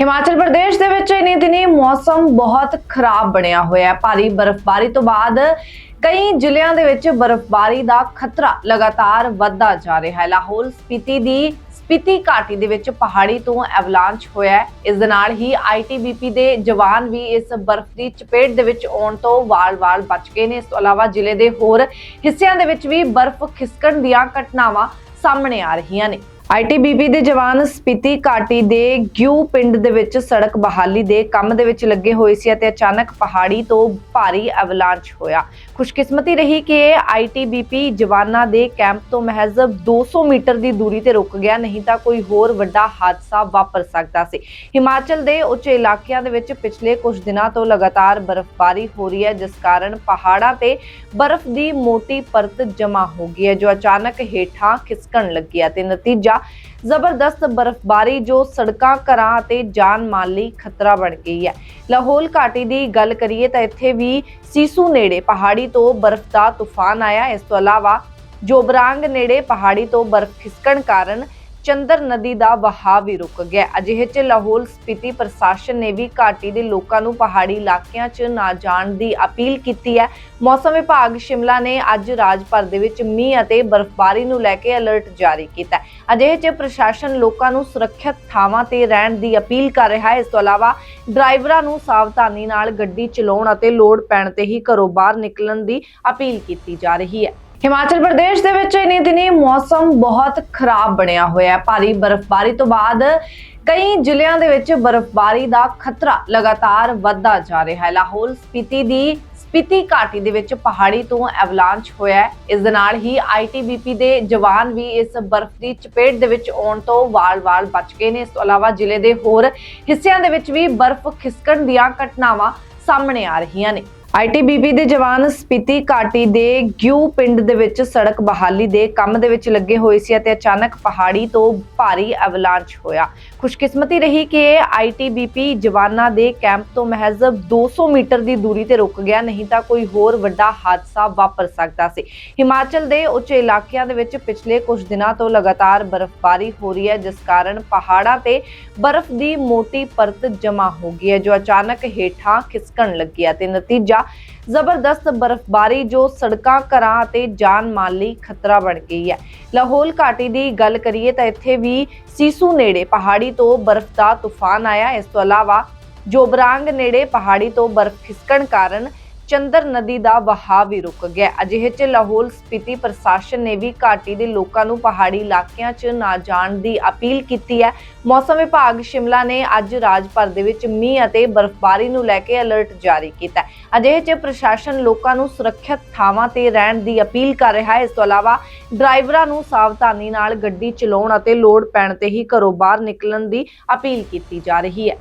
ਹਿਮਾਚਲ ਪ੍ਰਦੇਸ਼ ਦੇ ਵਿੱਚ ਇਨੀ ਦਿਨੀ ਮੌਸਮ ਬਹੁਤ ਖਰਾਬ ਬਣਿਆ ਹੋਇਆ ਹੈ। ਭਾਰੀ ਬਰਫ਼ਬਾਰੀ ਤੋਂ ਬਾਅਦ ਕਈ ਜ਼ਿਲ੍ਹਿਆਂ ਦੇ ਵਿੱਚ ਬਰਫ਼ਬਾਰੀ ਦਾ ਖਤਰਾ ਲਗਾਤਾਰ ਵੱਧਦਾ ਜਾ ਰਿਹਾ ਹੈ। ਲਾਹੌਲ ਸਪੀਤੀ ਦੀ ਸਪੀਤੀ ਘਾਟੀ ਦੇ ਵਿੱਚ ਪਹਾੜੀ ਤੋਂ ਐਵਲਾਂਚ ਹੋਇਆ ਹੈ। ਇਸ ਦੇ ਨਾਲ ਹੀ ਆਈਟੀਬੀਪੀ ਦੇ ਜਵਾਨ ਵੀ ਇਸ ਬਰਫ਼ ਦੀ ਚਪੇਟ ਦੇ ਵਿੱਚ ਆਉਣ ਤੋਂ ਵਾਲ-ਵਾਲ ਬਚ ਗਏ ਨੇ। ਇਸ ਤੋਂ ਇਲਾਵਾ ਜ਼ਿਲ੍ਹੇ ਦੇ ਹੋਰ ਹਿੱਸਿਆਂ ਦੇ ਵਿੱਚ ਵੀ ਬਰਫ਼ ਖਿਸਕਣ ਦੀਆਂ ਘਟਨਾਵਾਂ ਸਾਹਮਣੇ ਆ ਰਹੀਆਂ ਨੇ। ਆਈਟੀਬੀਪੀ ਦੇ ਜਵਾਨ ਸਪੀਤੀ ਘਾਟੀ ਦੇ ਗਿਊ ਪਿੰਡ ਦੇ ਵਿੱਚ ਸੜਕ ਬਹਾਲੀ ਦੇ ਕੰਮ ਦੇ ਵਿੱਚ ਲੱਗੇ ਹੋਏ ਸੀ ਅਤੇ ਅਚਾਨਕ ਪਹਾੜੀ ਤੋਂ ਭਾਰੀ ਐਵਲਾਂਚ ਹੋਇਆ। ਖੁਸ਼ਕਿਸਮਤੀ ਰਹੀ ਕਿ ਆਈਟੀਬੀਪੀ ਜਵਾਨਾਂ ਦੇ ਕੈਂਪ ਤੋਂ ਮਹਿਜ਼ 200 ਮੀਟਰ ਦੀ ਦੂਰੀ ਤੇ ਰੁਕ ਗਿਆ, ਨਹੀਂ ਤਾਂ ਕੋਈ ਹੋਰ ਵੱਡਾ ਹਾਦਸਾ ਵਾਪਰ ਸਕਦਾ ਸੀ। ਹਿਮਾਚਲ ਦੇ ਉੱਚ ਇਲਾਕਿਆਂ ਦੇ ਵਿੱਚ ਪਿਛਲੇ ਕੁਝ ਦਿਨਾਂ ਤੋਂ ਲਗਾਤਾਰ ਬਰਫ਼ਬਾਰੀ ਹੋ ਰਹੀ ਹੈ, ਜਿਸ ਕਾਰਨ ਪਹਾੜਾਂ ਤੇ ਬਰਫ਼ ਦੀ ਮੋਟੀ ਪਰਤ ਜਮ੍ਹਾਂ ਹੋ ਗਈ ਹੈ, ਜੋ ਅਚਾਨਕ ਹੇਠਾਂ ਖਿਸਕਣ ਲੱਗੀ ਹੈ ਤੇ ਨਤੀਜਾ ਜ਼ਬਰਦਸਤ ਬਰਫ਼ਬਾਰੀ ਜੋ ਸੜਕਾਂ, ਘਰਾਂ ਅਤੇ ਜਾਨ ਮਾਲ ਲਈ ਖਤਰਾ ਬਣ ਗਈ ਹੈ। ਲਾਹੌਲ ਘਾਟੀ ਦੀ ਗੱਲ ਕਰੀਏ ਤਾਂ ਇੱਥੇ ਵੀ ਸੀਸੂ ਨੇੜੇ ਪਹਾੜੀ ਤੋਂ ਬਰਫ਼ ਦਾ ਤੂਫਾਨ ਆਇਆ। ਇਸ ਤੋਂ ਇਲਾਵਾ ਜੋਬਰਾਂਗ ਨੇੜੇ ਪਹਾੜੀ ਤੋਂ ਬਰਫ਼ ਖਿਸਕਣ ਕਾਰਨ ਚੰਦਰ ਨਦੀ ਦਾ ਵਹਾਅ ਵੀ ਰੁਕ ਗਿਆ। ਅਜਿਹੇ ਚ ਲਾਹੌਲ ਸਪੀਤੀ ਪ੍ਰਸ਼ਾਸਨ ਨੇ ਵੀ ਘਾਟੀ ਦੇ ਲੋਕਾਂ ਨੂੰ ਪਹਾੜੀ ਇਲਾਕਿਆਂ 'ਚ ਨਾ ਜਾਣ ਦੀ ਅਪੀਲ ਕੀਤੀ ਹੈ। ਮੌਸਮ ਵਿਭਾਗ ਸ਼ਿਮਲਾ ਨੇ ਅੱਜ ਰਾਜ ਭਰ ਦੇ ਵਿੱਚ ਮੀਂਹ ਅਤੇ ਬਰਫ਼ਬਾਰੀ ਨੂੰ ਲੈ ਕੇ ਅਲਰਟ ਜਾਰੀ ਕੀਤਾ ਹੈ। ਅਜਿਹੇ ਚ ਪ੍ਰਸ਼ਾਸਨ ਲੋਕਾਂ ਨੂੰ ਸੁਰੱਖਿਅਤ ਥਾਵਾਂ ਤੇ ਰਹਿਣ ਦੀ ਅਪੀਲ ਕਰ ਰਿਹਾ ਹੈ। ਇਸ ਤੋਂ ਇਲਾਵਾ ਡਰਾਈਵਰਾਂ ਨੂੰ ਸਾਵਧਾਨੀ ਨਾਲ ਗੱਡੀ ਚਲਾਉਣ ਅਤੇ ਲੋੜ ਪੈਣ ਤੇ ਹੀ ਘਰੋਂ ਬਾਹਰ ਨਿਕਲਣ ਦੀ ਅਪੀਲ ਕੀਤੀ ਜਾ ਰਹੀ ਹੈ। ਹਿਮਾਚਲ ਪ੍ਰਦੇਸ਼ ਦੇ ਵਿੱਚ ਇਨੀ ਦਿਨੀ ਮੌਸਮ ਬਹੁਤ ਖਰਾਬ ਬਣਿਆ ਹੋਇਆ ਹੈ। ਭਾਰੀ ਬਰਫ਼ਬਾਰੀ ਤੋਂ ਬਾਅਦ ਕਈ ਜ਼ਿਲ੍ਹਿਆਂ ਦੇ ਵਿੱਚ ਬਰਫ਼ਬਾਰੀ ਦਾ ਖਤਰਾ ਲਗਾਤਾਰ ਵੱਧਦਾ ਜਾ ਰਿਹਾ ਹੈ। ਲਾਹੌਲ ਸਪੀਤੀ ਦੀ ਸਪੀਤੀ ਘਾਟੀ ਦੇ ਵਿੱਚ ਪਹਾੜੀ ਤੋਂ ਐਵਲਾਂਚ ਹੋਇਆ ਇਸ ਦੇ ਨਾਲ ਹੀ ਆਈਟੀਬੀਪੀ ਦੇ ਜਵਾਨ ਵੀ ਇਸ ਬਰਫ਼ ਦੀ ਚਪੇਟ ਦੇ ਵਿੱਚ ਆਉਣ ਤੋਂ ਵਾਲ-ਵਾਲ ਬਚ ਗਏ ਨੇ। ਇਸ ਤੋਂ ਇਲਾਵਾ ਜ਼ਿਲ੍ਹੇ ਦੇ ਹੋਰ ਹਿੱਸਿਆਂ ਦੇ ਵਿੱਚ ਵੀ ਬਰਫ਼ ਖਿਸਕਣ ਦੀਆਂ ਘਟਨਾਵਾਂ ਸਾਹਮਣੇ ਆ ਰਹੀਆਂ ਨੇ। ਆਈਟੀਬੀਪੀ ਦੇ ਜਵਾਨ ਸਪੀਤੀ ਘਾਟੀ ਦੇ ਗਿਊ ਪਿੰਡ ਦੇ ਵਿੱਚ ਸੜਕ ਬਹਾਲੀ ਦੇ ਕੰਮ ਦੇ ਵਿੱਚ ਲੱਗੇ ਹੋਏ ਸੀ ਅਤੇ ਅਚਾਨਕ ਪਹਾੜੀ ਤੋਂ ਭਾਰੀ ਐਵਲਾਂਚ ਹੋਇਆ। ਖੁਸ਼ਕਿਸਮਤੀ ਰਹੀ ਕਿ ਆਈਟੀਬੀਪੀ ਜਵਾਨਾਂ ਦੇ ਕੈਂਪ ਤੋਂ ਮਹਿਜ਼ 200 ਮੀਟਰ ਦੀ ਦੂਰੀ ਤੇ ਰੁਕ ਗਿਆ, ਨਹੀਂ ਤਾਂ ਕੋਈ ਹੋਰ ਵੱਡਾ ਹਾਦਸਾ ਵਾਪਰ ਸਕਦਾ ਸੀ। ਹਿਮਾਚਲ ਦੇ ਉੱਚ ਇਲਾਕਿਆਂ ਦੇ ਵਿੱਚ ਪਿਛਲੇ ਕੁਝ ਦਿਨਾਂ ਤੋਂ ਲਗਾਤਾਰ ਬਰਫ਼ਬਾਰੀ ਹੋ ਰਹੀ ਹੈ, ਜਿਸ ਕਾਰਨ ਪਹਾੜਾਂ ਤੇ ਬਰਫ਼ ਦੀ ਮੋਟੀ ਪਰਤ ਜਮ੍ਹਾਂ ਹੋ ਗਈ ਹੈ, ਜੋ ਅਚਾਨਕ ਹੇਠਾਂ ਖਿਸਕਣ ਲੱਗੀ ਹੈ ਤੇ ਨਤੀਜਾ ਜ਼ਬਰਦਸਤ ਬਰਫ਼ਬਾਰੀ, ਜੋ ਸੜਕਾਂ, ਘਰਾਂ ਅਤੇ ਜਾਨ ਮਾਲ ਲਈ ਖਤਰਾ ਬਣ ਗਈ ਹੈ। ਲਾਹੌਲ ਘਾਟੀ ਦੀ ਗੱਲ ਕਰੀਏ ਤਾਂ ਇੱਥੇ ਵੀ ਸੀਸੂ ਨੇੜੇ ਪਹਾੜੀ ਤੋਂ ਬਰਫ਼ ਦਾ ਤੂਫਾਨ ਆਇਆ। ਇਸ ਤੋਂ ਇਲਾਵਾ ਜੋਬਰਾਂਗ ਨੇੜੇ ਪਹਾੜੀ ਤੋਂ ਬਰਫ਼ ਖਿਸਕਣ ਕਾਰਨ ਚੰਦਰ ਨਦੀ ਦਾ ਵਹਾਅ ਵੀ ਰੁਕ ਗਿਆ। ਅਜਿਹੇ ਚ ਲਾਹੌਰ ਸਪੀਤੀ ਪ੍ਰਸ਼ਾਸਨ ਨੇ ਵੀ ਘਾਟੀ ਦੇ ਲੋਕਾਂ ਨੂੰ ਪਹਾੜੀ ਇਲਾਕਿਆਂ 'ਚ ਨਾ ਜਾਣ ਦੀ ਅਪੀਲ ਕੀਤੀ ਹੈ। ਮੌਸਮ ਵਿਭਾਗ ਸ਼ਿਮਲਾ ਨੇ ਅੱਜ ਰਾਜ ਭਰ ਦੇ ਵਿੱਚ ਮੀਂਹ ਅਤੇ ਬਰਫ਼ਬਾਰੀ ਨੂੰ ਲੈ ਕੇ ਅਲਰਟ ਜਾਰੀ ਕੀਤਾ ਅਜਿਹੇ ਚ ਪ੍ਰਸ਼ਾਸਨ ਲੋਕਾਂ ਨੂੰ ਸੁਰੱਖਿਅਤ ਥਾਵਾਂ ਤੇ ਰਹਿਣ ਦੀ ਅਪੀਲ ਕਰ ਰਿਹਾ ਹੈ। ਇਸ ਤੋਂ ਇਲਾਵਾ ਡਰਾਈਵਰਾਂ ਨੂੰ ਸਾਵਧਾਨੀ ਨਾਲ ਗੱਡੀ ਚਲਾਉਣ ਅਤੇ ਲੋੜ ਪੈਣ ਤੇ ਹੀ ਘਰੋਂ ਬਾਹਰ ਨਿਕਲਣ ਦੀ ਅਪੀਲ ਕੀਤੀ ਜਾ ਰਹੀ ਹੈ।